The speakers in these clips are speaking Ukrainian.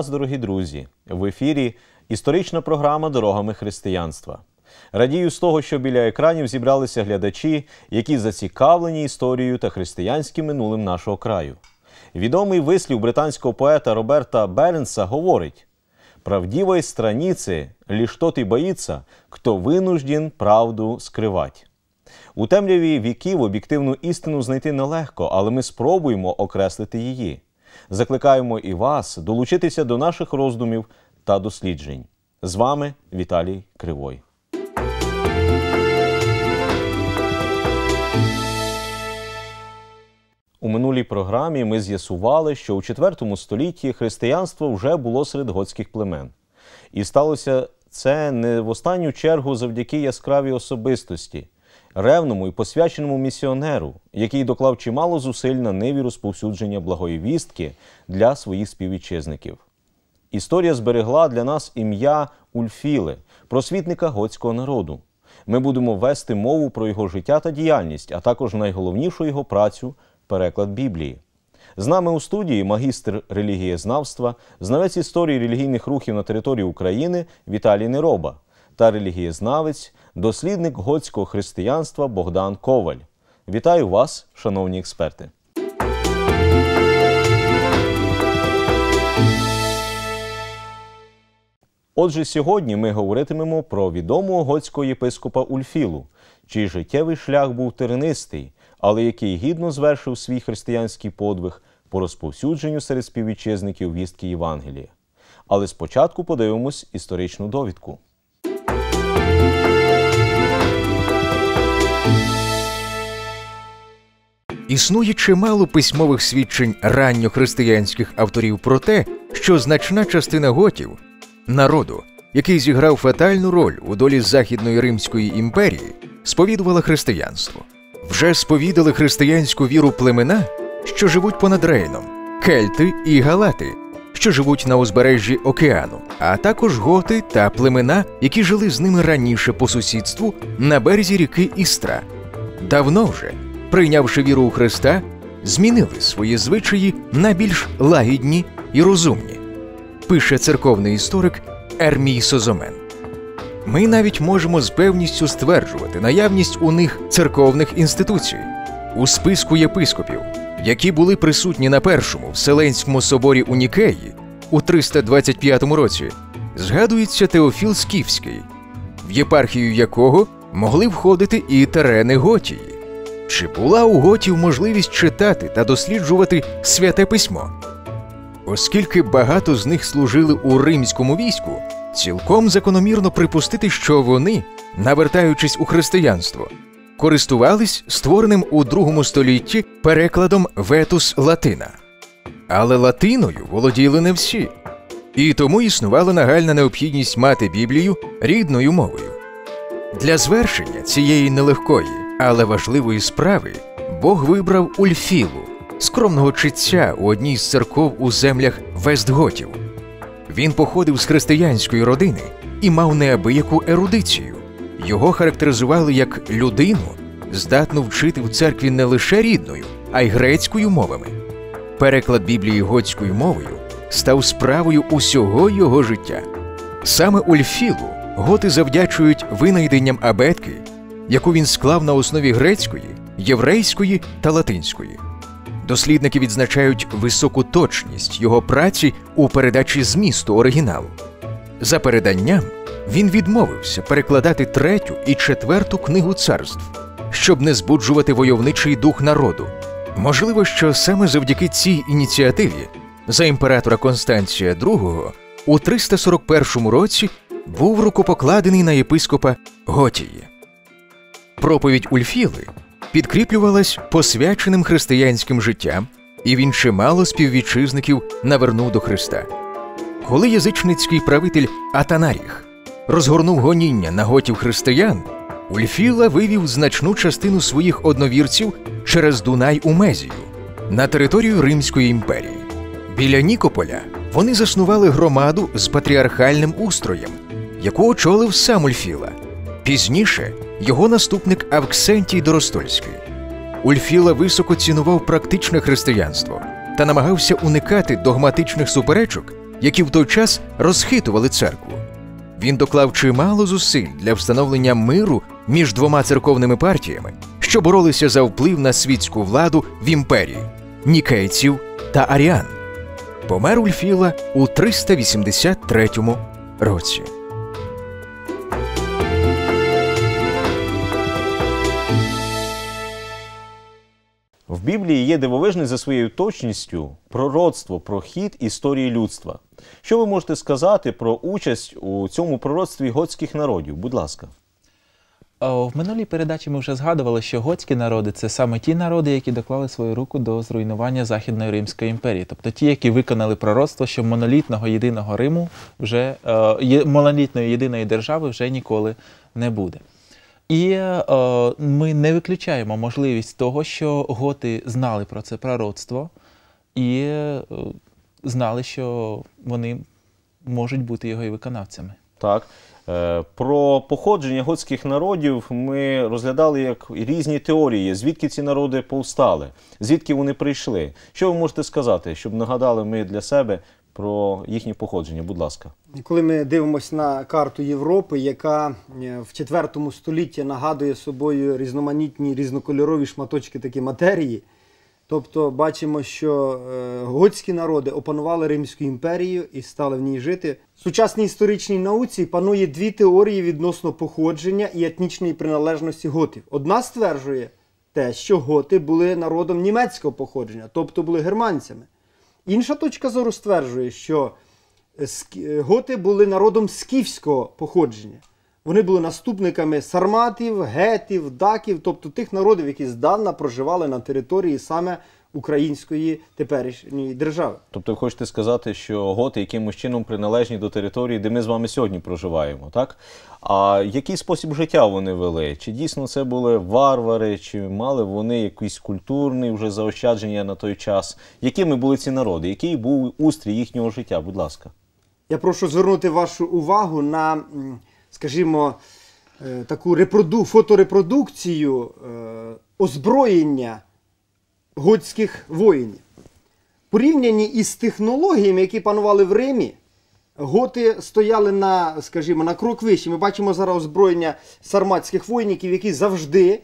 Вас, дорогі друзі! В ефірі історична програма Дорогами християнства. Радію з того, що біля екранів зібралися глядачі, які зацікавлені історією та християнським минулим нашого краю. Відомий вислів британського поета Роберта Бернса говорить: правдивой страницы лишь тот и боится, хто винужден правду скривать. У темряві віків об'єктивну істину знайти нелегко, але ми спробуємо окреслити її. Закликаємо і вас долучитися до наших роздумів та досліджень. З вами Віталій Кривой. У минулій програмі ми з'ясували, що у IV столітті християнство вже було серед готських племен. І сталося це не в останню чергу завдяки яскравій особистості, ревному і посвяченому місіонеру, який доклав чимало зусиль на ниві розповсюдження благої вістки для своїх співвітчизників. Історія зберегла для нас ім'я Ульфіле, просвітника готського народу. Ми будемо вести мову про його життя та діяльність, а також найголовнішу його працю переклад Біблії. З нами у студії магістр релігієзнавства, знавець історії релігійних рухів на території України Віталій Нероба та релігієзнавець, дослідник готського християнства Богдан Коваль. Вітаю вас, шановні експерти! Отже, сьогодні ми говоритимемо про відомого готського єпископа Ульфілу, чий життєвий шлях був тернистий, але який гідно звершив свій християнський подвиг по розповсюдженню серед співвітчизників вістки Євангелія. Але спочатку подивимось історичну довідку. Існує чимало письмових свідчень ранньохристиянських авторів про те, що значна частина готів народу, який зіграв фатальну роль у долі Західної Римської імперії, сповідувала християнство. Вже сповідали християнську віру племена, що живуть понад Рейном, кельти і галати, що живуть на узбережжі океану, а також готи та племена, які жили з ними раніше по сусідству на березі ріки Істра. Давно вже, прийнявши віру у Христа, змінили свої звичаї на більш лагідні і розумні, пише церковний історик Ермій Созомен. Ми навіть можемо з певністю стверджувати наявність у них церковних інституцій у списку єпископів, які були присутні на першому Вселенському соборі у Нікеї у 325 році, згадується Теофіл Скіфський, в єпархію якого могли входити і терени Готії. Чи була у готів можливість читати та досліджувати святе письмо? Оскільки багато з них служили у римському війську, цілком закономірно припустити, що вони, навертаючись у християнство, користувались створеним у другому столітті перекладом Ветус Латина. Але латиною володіли не всі, і тому існувала нагальна необхідність мати Біблію рідною мовою. Для звершення цієї нелегкої, але важливої справи Бог вибрав Ульфілу, скромного читця у одній з церков у землях Вестготів. Він походив з християнської родини і мав неабияку ерудицію. Його характеризували як людину, здатну вчити в церкві не лише рідною, а й грецькою мовами. Переклад Біблії готською мовою став справою усього його життя. Саме Ульфілу готи завдячують винайденням абетки, яку він склав на основі грецької, єврейської та латинської. Дослідники відзначають високу точність його праці у передачі змісту оригіналу. За переданням, він відмовився перекладати третю і четверту книгу царств, щоб не збуджувати войовничий дух народу. Можливо, що саме завдяки цій ініціативі за імператора Констанція II у 341 році був рукопокладений на єпископа Готії. Проповідь Ульфіли підкріплювалась посвяченим християнським життям, і він чимало співвітчизників навернув до Христа. Коли язичницький правитель Атанаріх розгорнув гоніння на готів християн, Ульфіла вивів значну частину своїх одновірців через Дунай у Мезію на територію Римської імперії. Біля Нікополя вони заснували громаду з патріархальним устроєм, яку очолив сам Ульфіла. Пізніше його наступник Авксентій Доростольський. Ульфіла високо цінував практичне християнство та намагався уникати догматичних суперечок які в той час розхитували церкву. Він доклав чимало зусиль для встановлення миру між двома церковними партіями, що боролися за вплив на світську владу в імперії нікейців та аріан. Помер Ульфіла у 383 році. В Біблії є дивовижне за своєю точністю пророцтво про хід історії людства. Що ви можете сказати про участь у цьому пророцтві готських народів? Будь ласка. В минулій передачі ми вже згадували, що готські народи це саме ті народи, які доклали свою руку до зруйнування Західної Римської імперії, тобто ті, які виконали пророцтво, що монолітного єдиного Риму вже е, монолітної єдиної держави вже ніколи не буде. І е, ми не виключаємо можливість того, що готи знали про це пророцтво і е, знали, що вони можуть бути його і виконавцями. Так. Е, Про походження готських народів ми розглядали як різні теорії, звідки ці народи повстали, звідки вони прийшли. Що ви можете сказати, щоб нагадали ми для себе про їхнє походження? Будь ласка. Коли ми дивимося на карту Європи, яка е, в 4 столітті нагадує собою різноманітні різнокольорові шматочки такі матерії, тобто бачимо, що е, готські народи опанували Римську імперію і стали в ній жити. В сучасній історичній науці панує дві теорії відносно походження і етнічної приналежності готів. Одна стверджує те, що готи були народом німецького походження, тобто були германцями. Інша точка зору стверджує, що готи були народом скіфського походження. Вони були наступниками сарматів, гетів, даків, тобто тих народів, які здавна проживали на території саме української теперішньої держави. Тобто, ви хочете сказати, що готи якимось чином приналежні до території, де ми з вами сьогодні проживаємо, так? А який спосіб життя вони вели? Чи дійсно це були варвари, чи мали вони якийсь культурний вже заощадження на той час? Якими були ці народи? Який був устрій їхнього життя? Будь ласка. Я прошу звернути вашу увагу на, скажімо, е, таку репроду... фоторепродукцію е, озброєння готських воїнів. Порівняні із технологіями, які панували в Римі, готи стояли на, скажімо, на крок вище. Ми бачимо зараз озброєння сарматських воїнів, які завжди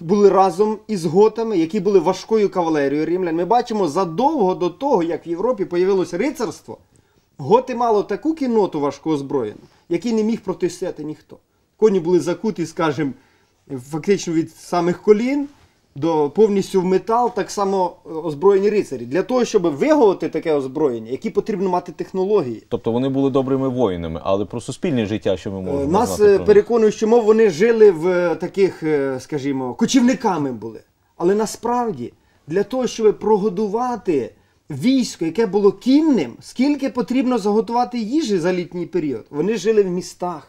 були разом із готами, які були важкою кавалерією римлян. Ми бачимо задовго до того, як в Європі появилося рицарство, готи мало таку кінноту важко озброєну, який не міг протистояти ніхто. Коні були закуті, скажімо, фактично від самих колін до повністю в метал, так само е, озброєні рицарі. Для того, щоб виголити таке озброєння, які потрібно мати технології. Тобто вони були добрими воїнами, але про суспільне життя, що ми Е, можемо Нас знати е, переконують, що мов вони жили в таких, скажімо, кочівниками були. Але насправді для того, щоб прогодувати військо, яке було кінним, скільки потрібно заготувати їжі за літній період? Вони жили в містах,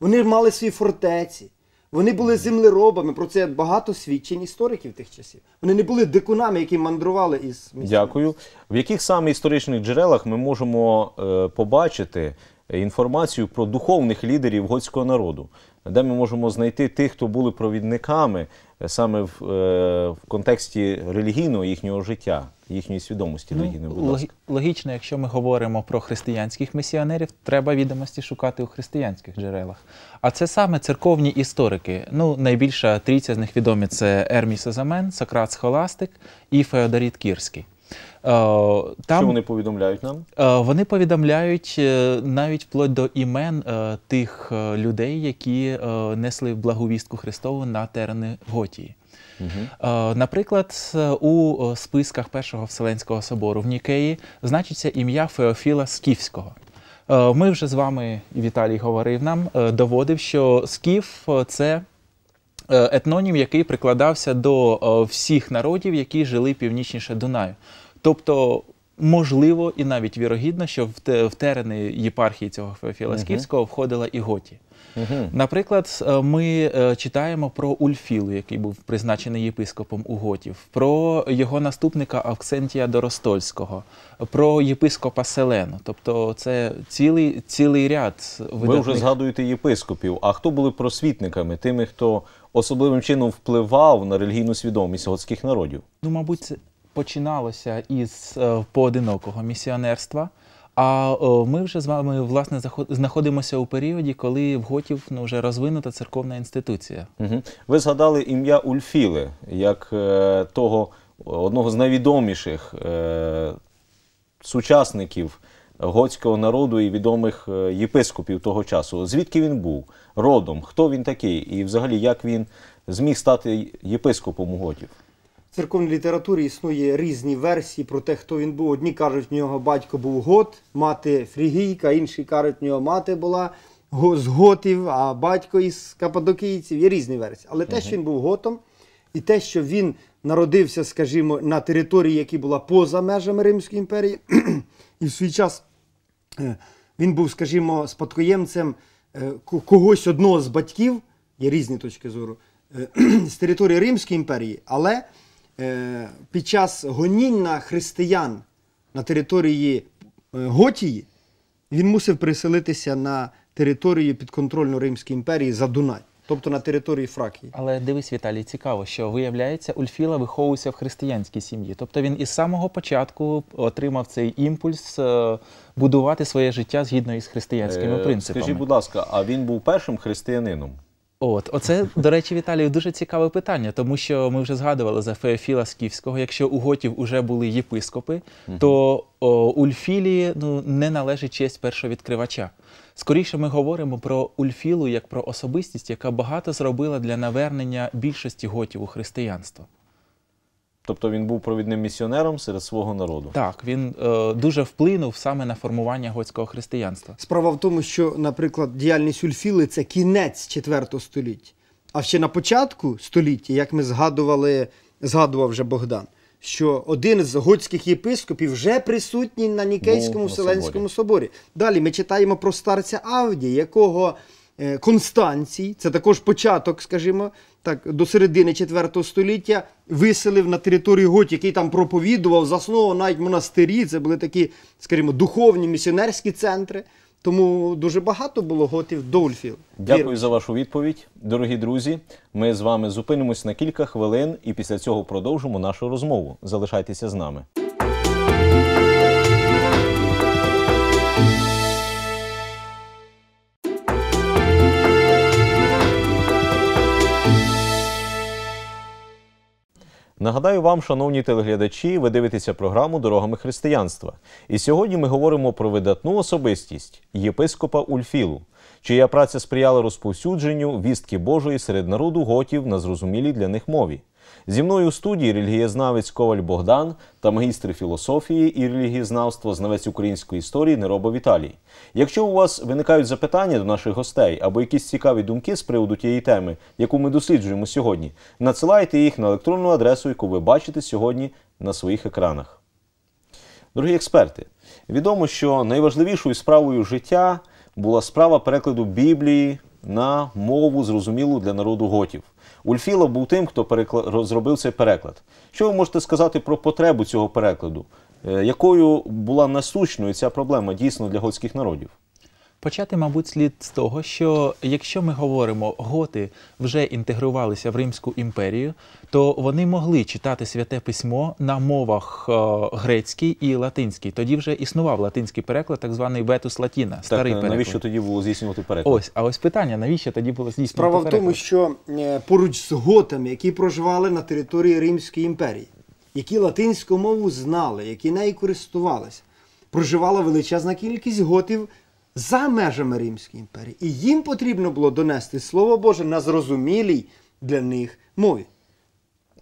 вони мали свої фортеці. Вони були землеробами, про це багато свідчень істориків тих часів. Вони не були дикунами, які мандрували із місця. Дякую. В яких саме історичних джерелах ми можемо е, побачити інформацію про духовних лідерів готського народу, де ми можемо знайти тих, хто були провідниками е, саме в, е, в контексті релігійного їхнього життя, їхньої свідомості релігійної. Будь ласка. логічно, якщо ми говоримо про християнських місіонерів, треба відомості шукати у християнських джерелах. А це саме церковні історики. Ну, найбільша трійця з них відомі це Ермій Созамен, Сократ Схоластик і Феодоріт Кірський. Е, Там Що вони повідомляють нам? Е, Вони повідомляють е, навіть вплоть до імен тих людей, які несли благовістку Христову на терени Готії. Е, Наприклад, у списках Першого Вселенського собору в Нікеї значиться ім'я Феофіла Скіфського. Ми вже з вами, Віталій говорив нам, доводив, що Скіф це етнонім, який прикладався до всіх народів, які жили північніше Дунаю. Тобто, можливо, і навіть вірогідно, що в, терени єпархії цього Феофіла Скіфського входила і Готі. Угу. Наприклад, е, ми е, читаємо про Ульфілу, який був призначений єпископом у Готів, про його наступника Авксентія Доростольського, про єпископа Селену. Тобто, це цілий, цілий ряд Ви вже згадуєте єпископів. А хто були просвітниками, тими, хто особливим чином впливав на релігійну свідомість готських народів? Ну, мабуть, починалося із е, поодинокого місіонерства, А ми вже з вами власне знаходимося у періоді, коли в Готів ну, вже розвинута церковна інституція. Угу. Ви згадали ім'я Ульфіли як е, того одного з найвідоміших е, сучасників готського народу і відомих е, єпископів того часу. Звідки він був? Родом? Хто він такий? І взагалі як він зміг стати єпископом у готів? Церковній літературі існує різні версії про те, хто він був. Одні кажуть, в нього батько був гот, мати фрігійка, інші кажуть, в нього мати була з готів, а батько із кападокійців. Є різні версії. Але те, що він був готом, і те, що він народився, скажімо, на території, яка була поза межами Римської імперії, і в свій час е, він був, скажімо, спадкоємцем е, когось одного з батьків, є різні точки зору, е, з території Римської імперії, але під час гонінь на християн на території е, Готії він мусив переселитися на територію підконтрольну Римської імперії за Дунай, тобто на території Фракії. Але дивись, Віталій, цікаво, що виявляється, Ульфіла виховувався в християнській сім'ї. Тобто він із самого початку отримав цей імпульс е, будувати своє життя згідно із християнськими Е, принципами. Скажіть, будь ласка, а він був першим християнином? От, оце, до речі, Віталію, дуже цікаве питання, тому що ми вже згадували за Феофіла Скіфського. Якщо у готів уже були єпископи, то о, Ульфілі ну, не належить честь першовідкривача. Скоріше ми говоримо про Ульфілу як про особистість, яка багато зробила для навернення більшості готів у християнство. Тобто він був провідним місіонером серед свого народу. Так, він е, дуже вплинув саме на формування готського християнства. Справа в тому, що, наприклад, діяльність Ульфіли це кінець 4 століття. А ще на початку століття, як ми згадували, згадував вже Богдан, що один з готських єпископів вже присутній на Нікейському Був на Вселенському соборі. Далі ми читаємо про старця Авдія, якого е, Констанцій, це також початок, скажімо, так, до середини 4 століття, виселив на територію готь, який там проповідував, заснував навіть монастирі. Це були такі, скажімо, духовні місіонерські центри. Тому дуже багато було готів до Ульфіл. Дякую за вашу відповідь, дорогі друзі. Ми з вами зупинимось на кілька хвилин і після цього продовжимо нашу розмову. Залишайтеся з нами. Нагадаю вам, шановні телеглядачі, ви дивитеся програму Дорогами християнства. І сьогодні ми говоримо про видатну особистість єпископа Ульфілу, чия праця сприяла розповсюдженню вістки Божої серед народу готів на зрозумілій для них мові. Зі мною у студії релігієзнавець Коваль Богдан та магістр філософії і релігієзнавства, знавець української історії Неробо Віталій. Якщо у вас виникають запитання до наших гостей або якісь цікаві думки з приводу тієї теми, яку ми досліджуємо сьогодні, надсилайте їх на електронну адресу, яку ви бачите сьогодні на своїх екранах. Дорогі експерти, відомо, що найважливішою справою життя була справа перекладу Біблії на мову, зрозумілу для народу готів. Ульфіла був тим, хто перекла- розробив цей переклад. Що ви можете сказати про потребу цього перекладу? Е, Якою була насущною ця проблема дійсно для готських народів? Почати, мабуть, слід з того, що якщо ми говоримо, готи вже інтегрувалися в Римську імперію, то вони могли читати святе письмо на мовах е, грецькій і латинській. Тоді вже існував латинський переклад, так званий Ветус Латіна, старий так, переклад. навіщо тоді було здійснювати переклад? Ось, а ось питання: навіщо тоді було здійснювати Справа в тому, що е, поруч з готами, які проживали на території Римської імперії, які латинську мову знали, які нею користувалися, проживала величезна кількість готів за межами Римської імперії. І їм потрібно було донести Слово Боже на зрозумілій для них мові.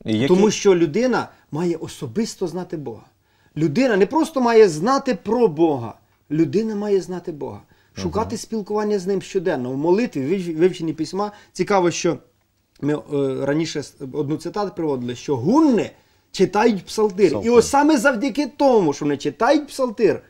Які- Тому що людина має особисто знати Бога. Людина не просто має знати про Бога, людина має знати Бога, шукати спілкування з ним щоденно. В молитві, вив- вивченні письма. Цікаво, що ми е, раніше одну цитату приводили, що гунни читають псалтир. Псалтир. І ось саме завдяки тому, що вони читають псалтир,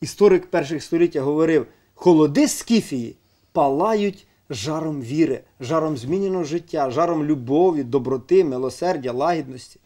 історик перших століття говорив: холоди Скіфії палають жаром віри, жаром зміненого життя, жаром любові, доброти, милосердя, лагідності.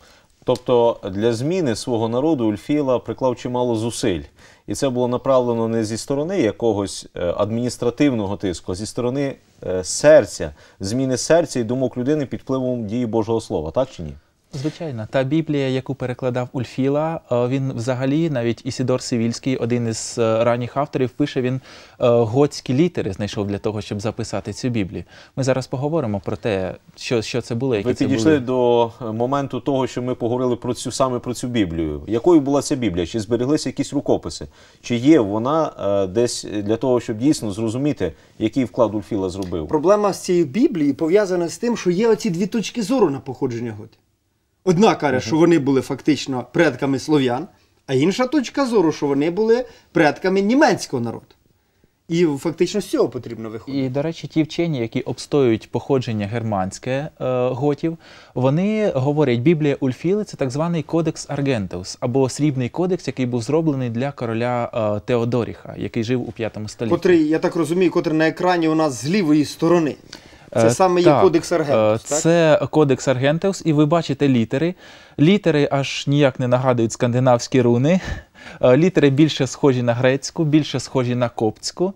Тобто для зміни свого народу Ульфіла приклав чимало зусиль. І це було направлено не зі сторони якогось е, адміністративного тиску, а зі сторони е, серця, зміни серця і думок людини під впливом дії Божого Слова, так чи ні? Звичайно, та Біблія, яку перекладав Ульфіла, е, він взагалі, навіть Ісідор Сивільський, один із е, ранніх авторів, пише він е, готські літери знайшов для того, щоб записати цю Біблію. Ми зараз поговоримо про те, що, що це було, які Ви це підійшли були. до моменту того, що ми поговорили про цю саме про цю Біблію. Якою була ця Біблія? Чи збереглися якісь рукописи? Чи є вона десь для того, щоб дійсно зрозуміти, який вклад Ульфіла зробив? Проблема з цією Біблією пов'язана з тим, що є оці дві точки зору на походження готів. Одна каже, що вони були фактично предками слов'ян, а інша точка зору, що вони були предками німецького народу. І фактично з цього потрібно виходити. І, до речі, ті вчені, які обстоюють походження германське е, готів, вони говорять, Біблія Ульфіли це так званий кодекс Аргентеус, або срібний кодекс, який був зроблений для короля е, Теодоріха, який жив у п'ятому столітті. Котрий, я так розумію, котрий на екрані у нас з лівої сторони. Це Е, саме є так, кодекс е, Аргентус, так? Це кодекс Аргентеус, і ви бачите літери. Літери аж ніяк не нагадують скандинавські руни. Е, Літери більше схожі на грецьку, більше схожі на коптську.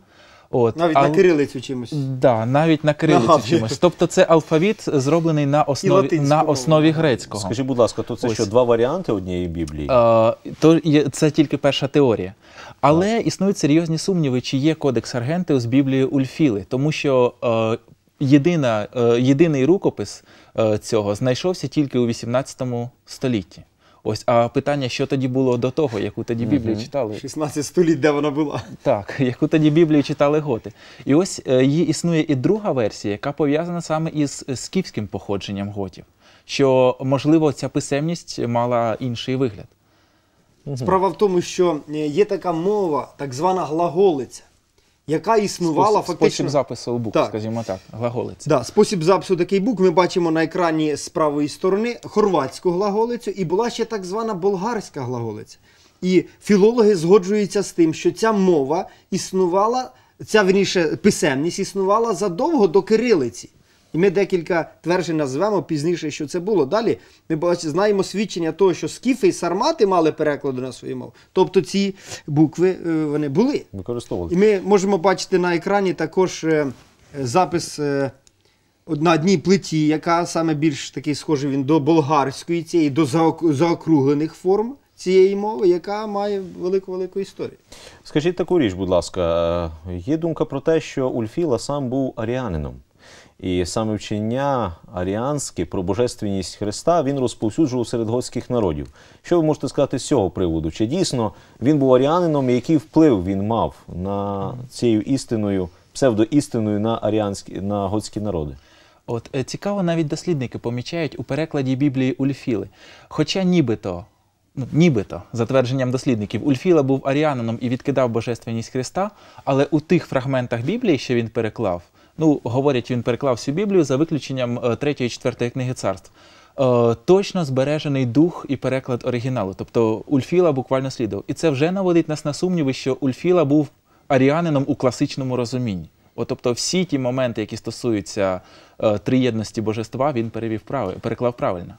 От, Навіть ал- на кирилицю чимось. Да, навіть на кирилиці Нагадує. чимось. Тобто це алфавіт зроблений на основі, на основі грецького. Скажіть, будь ласка, то це Ось. що два варіанти однієї Біблії? Е, то є, це тільки перша теорія. Але існують серйозні сумніви, чи є кодекс Аргентеус з Біблією Ульфіли, тому що єдина, е, єдиний рукопис е, цього знайшовся тільки у 18 столітті. Ось, а питання, що тоді було до того, яку тоді Біблію читали? 16 століть, де вона була. Так, яку тоді Біблію читали готи. І ось е, її існує і друга версія, яка пов'язана саме із скіфським походженням готів. Що, можливо, ця писемність мала інший вигляд. Справа в тому, що є така мова, так звана глаголиця, яка існувала Спосіб, фактично. спосіб запису у букв, Так. скажімо так, глаголиці. Да, спосіб запису такий букв ми бачимо на екрані з правої сторони хорватську глаголицю, і була ще так звана болгарська глаголиця. І філологи згоджуються з тим, що ця мова існувала, ця верніше писемність існувала задовго до кирилиці. І ми декілька тверджень назвемо пізніше, що це було. Далі ми знаємо свідчення того, що скіфи і сармати мали переклади на свою мову. Тобто ці букви е, вони були. Використовували. І ми можемо бачити на екрані також е, запис е, на одній плиті, яка саме більш такий схожий він до болгарської цієї, до заокруглених форм цієї мови, яка має велику-велику історію. Скажіть таку річ, будь ласка, є думка про те, що Ульфіла сам був аріанином. І саме вчення аріанське про божественність Христа він розповсюджував серед готських народів. Що ви можете сказати з цього приводу? Чи дійсно він був аріанином, і який вплив він мав на цією істиною, псевдоістиною на аріанські на готські народи? От е, цікаво, навіть дослідники помічають у перекладі Біблії Ульфіли. Хоча нібито, ну, нібито, за твердженням дослідників, Ульфіла був аріанином і відкидав божественність Христа, але у тих фрагментах Біблії, що він переклав, ну, говорять, він переклав всю Біблію за виключенням е, третьої і четвертої книги царств. Е, точно збережений дух і переклад оригіналу. Тобто Ульфіла буквально слідував. І це вже наводить нас на сумніви, що Ульфіла був аріанином у класичному розумінні. От, тобто всі ті моменти, які стосуються е, триєдності божества, він перевів прави, переклав правильно.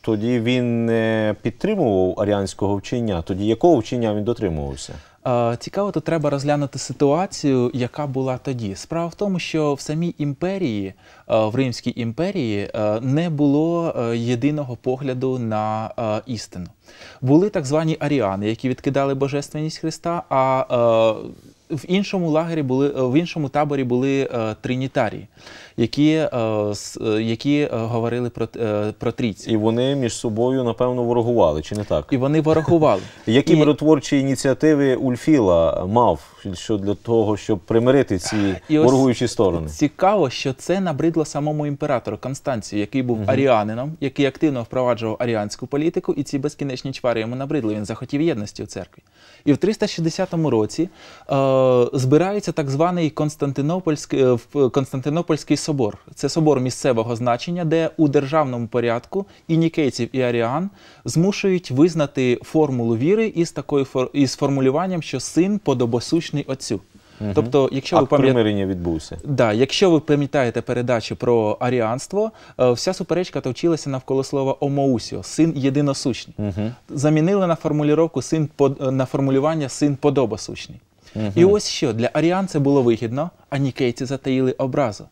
Тоді він не підтримував аріанського вчення. Тоді якого вчення він дотримувався? Е, Цікаво, тут треба розглянути ситуацію, яка була тоді. Справа в тому, що в самій імперії, е, в Римській імперії, е, не було єдиного погляду на істину. Були так звані аріани, які відкидали божественність Христа, а в іншому лагері були в іншому таборі були е, тринітарії, які, е, е, які е, говорили про, про трійцю. І вони між собою, напевно, ворогували, чи не так? І вони ворогували. Які І- миротворчі ініціативи Ульфіла мав що для того, щоб примирити ці І ось сторони? Цікаво, що це набридло самому імператору Констанцію, який був аріанином, який активно впроваджував аріанську політику, і ці безкінечні чвари йому набридли. Він захотів єдності у церкві. І в 360 році е, збирається так званий Константинопольський, е, Константинопольський собор. Це собор місцевого значення, де у державному порядку і нікейців, і аріан змушують визнати формулу віри із такою фор- із формулюванням, що син подобосущний отцю. Тобто, якщо ви Акт пам'ятаєте. примирення відбувся. Да, якщо ви пам'ятаєте передачу про аріанство, е, вся суперечка точилася навколо слова омоусіо, син єдиносущний. Замінили на формулювання син под- е, на формулювання син подобосущний. І ось що для аріан це було вигідно, а нікейці затаїли образу.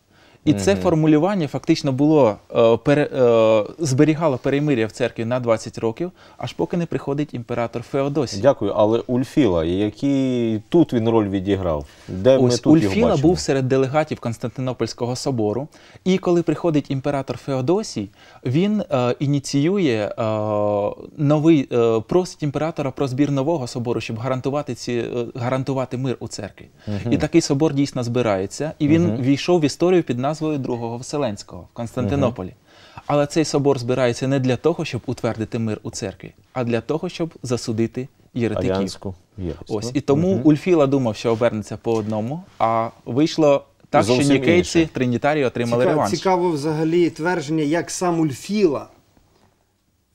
І це формулювання фактично було е, пере, е, зберігало перемир'я в церкві на 20 років, аж поки не приходить імператор Феодосій. Дякую, але Ульфіла, який тут він роль відіграв? Де ми Ось тут його Ульфіла бачимо? був серед делегатів Константинопольського собору, і коли приходить імператор Феодосій, він е, ініціює е, новий, е, просить імператора про збір нового собору, щоб гарантувати ці гарантувати мир у церкві. І такий собор дійсно збирається, і він війшов в історію під назвою Другого Вселенського в Константинополі. Але цей собор збирається не для того, щоб утвердити мир у церкві, а для того, щоб засудити єретиків. Ось і тому Ульфіла думав, що обернеться по одному, а вийшло так, що нікейці інше. тринітарії отримали Цікаво, реванш. цікаво взагалі твердження, як сам Ульфіла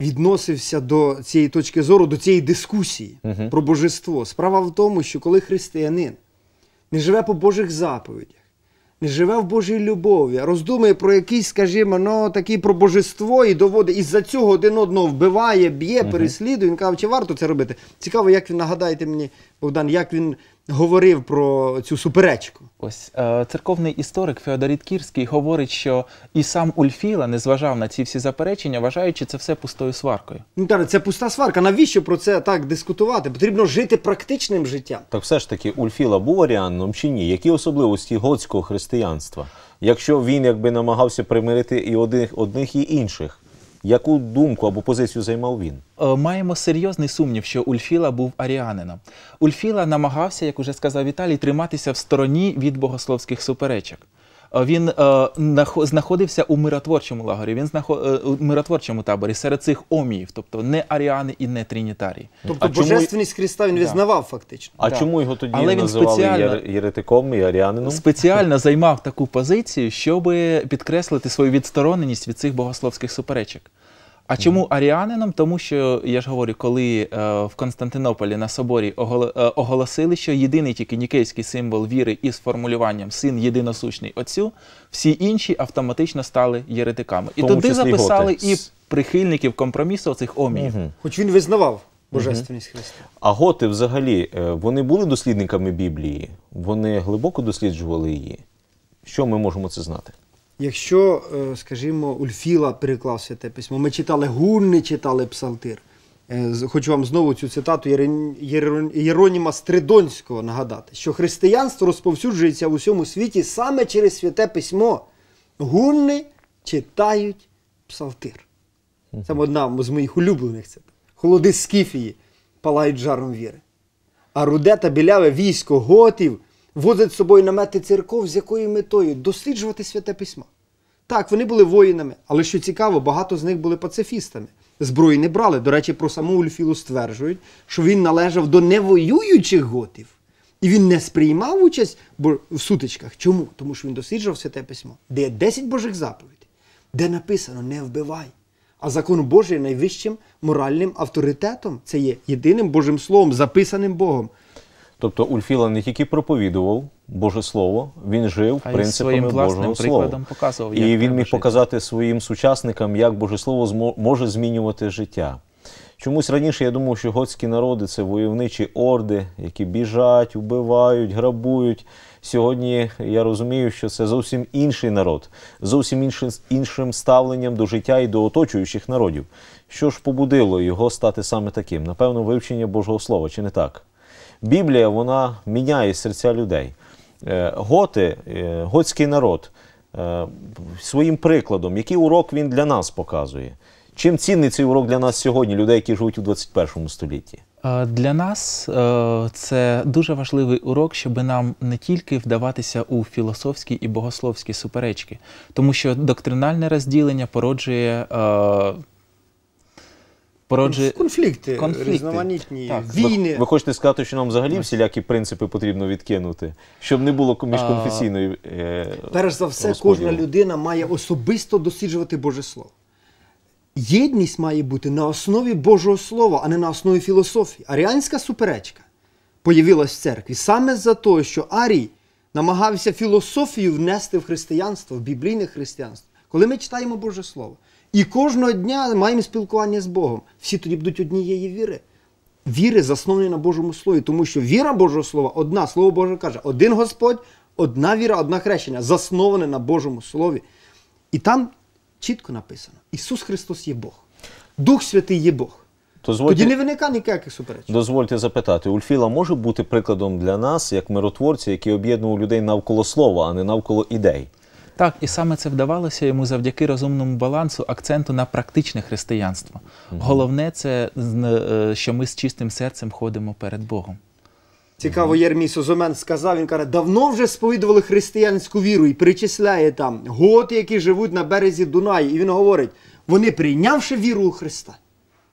відносився до цієї точки зору, до цієї дискусії про божество. Справа в тому, що коли християнин не живе по Божих заповідях, живе в Божій любові, а роздумує про якісь, скажімо, ну, такі про божество і доводить, із-за цього один одного вбиває, б'є, переслідує. Він каже, чи варто це робити? Цікаво, як він нагадайте мені, Богдан, як він говорив про цю суперечку. Ось е, церковний історик Феодоріт Кірський говорить, що і сам Ульфіла не зважав на ці всі заперечення, вважаючи це все пустою сваркою. Ну, каже, це пуста сварка. Навіщо про це так дискутувати? Потрібно жити практичним життям. Так все ж таки, Ульфіла був аріаном чи ні? Які особливості готського християнства? Якщо він якби намагався примирити і одних, одних і інших, яку думку або позицію займав він? Е, Маємо серйозний сумнів, що Ульфіла був аріанином. Ульфіла намагався, як уже сказав Віталій, триматися в стороні від богословських суперечок. Е, Він е, нахо- знаходився у миротворчому лагері, він знахо- е, у миротворчому таборі серед цих оміїв, тобто не аріани і не тринітарії. Тобто А чому- божественність Христа він визнавав фактично. А Да. чому його тоді Але він називали спеціально- єретиком і аріанином? Спеціально займав таку позицію, щоб підкреслити свою відстороненість від цих богословських суперечок. А чому аріанином? Тому що я ж говорю, коли е, в Константинополі на соборі оголо- е, оголосили, що єдиний тільки нікейський символ віри із формулюванням син єдиносущний отцю, всі інші автоматично стали єретиками. І тому туди записали готи. і прихильників компромісу цих оміїв. Хоч він визнавав божественність Христа. А готи взагалі е, вони були дослідниками Біблії? Вони глибоко досліджували її? Що ми можемо це знати? Якщо, е, скажімо, Ульфіла переклав святе письмо, ми читали гунни, читали псалтир. Е, Хочу вам знову цю цитату Єроніма Стридонського нагадати, що християнство розповсюджується в усьому світі саме через святе письмо. Гунни читають псалтир. Це одна з моїх улюблених цитат. Холоди Скіфії палають жаром віри. А руде та біляве військо готів возить з собою намети церков, з якою метою досліджувати святе письмо. Так, вони були воїнами, але що цікаво, багато з них були пацифістами. Зброї не брали. До речі, про саму Ульфілу стверджують, що він належав до невоюючих готів. І він не сприймав участь в сутичках. Чому? Тому що він досліджував святе письмо, де є 10 Божих заповідей, де написано не вбивай. А закон Божий є найвищим моральним авторитетом. Це є єдиним Божим Словом, записаним Богом. Тобто Ульфіла не тільки проповідував Боже Слово, він жив А принципами Божого Слова. показував, І він міг жити. показати своїм сучасникам, як Боже Слово може змінювати життя. Чомусь раніше я думав, що готські народи це войовничі орди, які біжать, вбивають, грабують. Сьогодні я розумію, що це зовсім інший народ, зовсім іншим, іншим ставленням до життя і до оточуючих народів. Що ж побудило його стати саме таким? Напевно, вивчення Божого Слова, чи не так? Біблія вона міняє серця людей. Е, Готи, е, готський народ, е, своїм прикладом, який урок він для нас показує? Чим цінний цей урок для нас сьогодні, людей, які живуть у 21 столітті? Для нас це дуже важливий урок, щоб нам не тільки вдаватися у філософські і богословські суперечки, тому що доктринальне розділення породжує. Породжує Конфлікти, конфлікти. різноманітні, Так. війни. Ви, ви хочете сказати, що нам взагалі всілякі принципи потрібно відкинути, щоб не було міжконфесійної. Е, Перш за все, розподілу? кожна людина має особисто досліджувати Боже Слово. Єдність має бути на основі Божого Слова, а не на основі філософії. Аріанська суперечка появилась в церкві саме за те, що Арій намагався філософію внести в християнство, в біблійне християнство. Коли ми читаємо Боже Слово, і кожного дня маємо спілкування з Богом, всі тоді будуть однієї віри. Віри засновані на Божому Слові, тому що віра Божого Слова одна, Слово Боже каже, один Господь, одна віра, одна хрещення, засноване на Божому Слові. І там чітко написано: Ісус Христос є Бог, Дух Святий є Бог. Дозвольте, Тоді не виникає ніяких суперечок. дозвольте запитати, Ульфіла може бути прикладом для нас як миротворця, який об'єднував людей навколо слова, а не навколо ідей. Так, і саме це вдавалося йому завдяки розумному балансу, акценту на практичне християнство. Головне це, е, що ми з чистим серцем ходимо перед Богом. Цікаво, Єрмій Созомен сказав, він каже, давно вже сповідували християнську віру і перечисляє там готи, які живуть на березі Дунаї. І він говорить, вони прийнявши віру у Христа,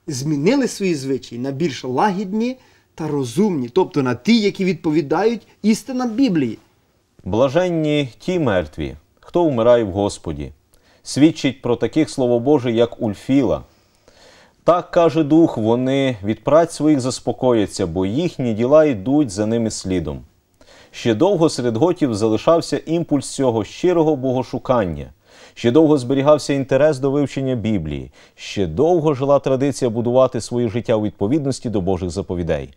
змінили свої звичаї на більш лагідні та розумні, тобто на ті, які відповідають істинам Біблії. Блаженні ті мертві, хто вмирає в Господі, свідчить про таких слово Боже, як Ульфіла. Так каже дух, вони від праць своїх заспокояться, бо їхні діла йдуть за ними слідом. Ще довго серед готів залишався імпульс цього щирого богошукання. Ще довго зберігався інтерес до вивчення Біблії, ще довго жила традиція будувати своє життя у відповідності до Божих заповідей.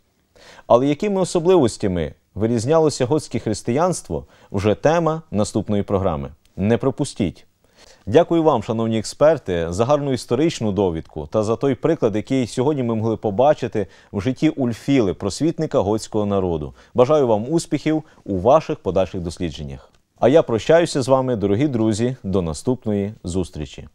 Але якими особливостями вирізнялося готське християнство вже тема наступної програми. Не пропустіть. Дякую вам, шановні експерти, за гарну історичну довідку та за той приклад, який сьогодні ми могли побачити в житті Ульфіли, просвітника готського народу. Бажаю вам успіхів у ваших подальших дослідженнях. А я прощаюся з вами, дорогі друзі, до наступної зустрічі.